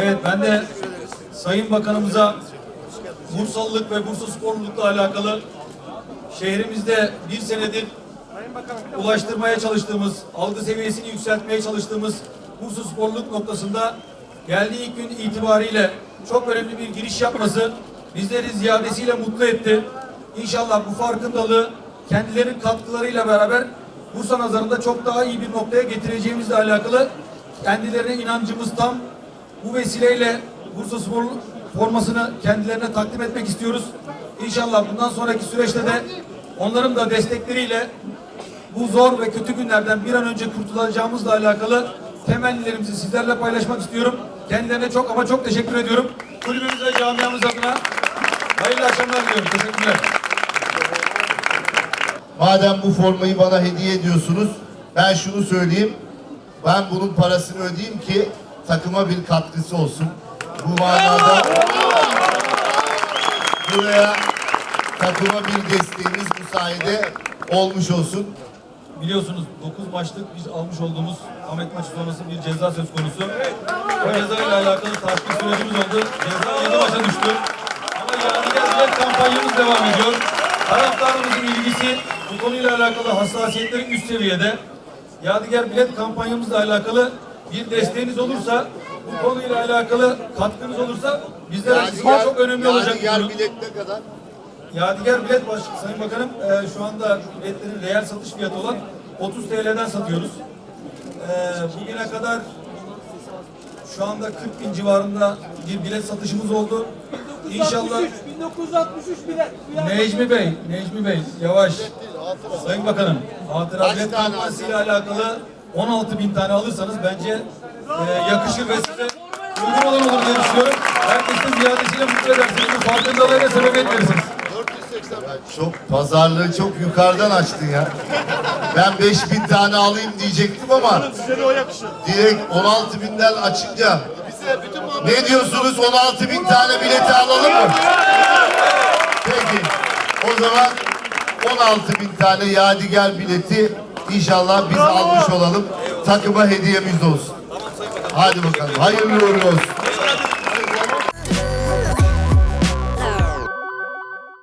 Evet ben de Sayın Bakanımıza Bursalılık ve Bursa Sporlulukla alakalı şehrimizde bir senedir ulaştırmaya çalıştığımız, algı seviyesini yükseltmeye çalıştığımız Bursa Sporluluk noktasında geldiği gün itibariyle çok önemli bir giriş yapması bizleri ziyadesiyle mutlu etti. İnşallah bu farkındalığı kendilerinin katkılarıyla beraber Bursa nazarında çok daha iyi bir noktaya getireceğimizle alakalı kendilerine inancımız tam. Bu vesileyle Bursa Spor formasını kendilerine takdim etmek istiyoruz. İnşallah bundan sonraki süreçte de onların da destekleriyle bu zor ve kötü günlerden bir an önce kurtulacağımızla alakalı temennilerimizi sizlerle paylaşmak istiyorum. Kendilerine çok ama çok teşekkür ediyorum. Kulübümüz ve camiamız adına hayırlı akşamlar diliyorum. Teşekkürler. Madem bu formayı bana hediye ediyorsunuz, ben şunu söyleyeyim. Ben bunun parasını ödeyeyim ki takıma bir katkısı olsun. Bu manada buraya takıma bir desteğimiz bu sayede olmuş olsun. Biliyorsunuz 9 maçlık biz almış olduğumuz Ahmet maçı sonrası bir ceza söz konusu. O ceza ile alakalı takip sürecimiz oldu. Ceza 7 maça düştü. Ama Yadigar Bilet kampanyamız devam ediyor. Taraftarımızın ilgisi bu konuyla alakalı hassasiyetleri üst seviyede. Yadigar Bilet kampanyamızla alakalı bir desteğiniz olursa bu konuyla alakalı katkınız olursa bizler açısından çok önemli olacak. bu Yadigar bilet ne kadar? Yadigar bilet baş, Sayın Bakanım e, şu anda biletlerin reel satış fiyatı olan 30 TL'den satıyoruz. E, bugüne kadar şu anda 40 bin civarında bir bilet satışımız oldu. İnşallah 1963 bilet. Necmi Bey, Necmi Bey yavaş. Sayın Bakanım, hatıra bilet kampanyasıyla alakalı 16 bin tane alırsanız bence e, yakışır ve size uygun olan olur diye düşünüyorum. Herkes de ziyadesiyle mutlu edersiniz. Bu farkındalığa da sebebiyet verirsiniz. Çok pazarlığı çok yukarıdan açtın ya. Ben 5000 tane alayım diyecektim ama direkt 16 binden açınca ne diyorsunuz 16 bin tane bileti alalım mı? Peki o zaman 16 bin tane yadigar bileti inşallah biz almış olalım. Takıma hediyemiz olsun. Hadi bakalım hayırlı uğurlu olsun.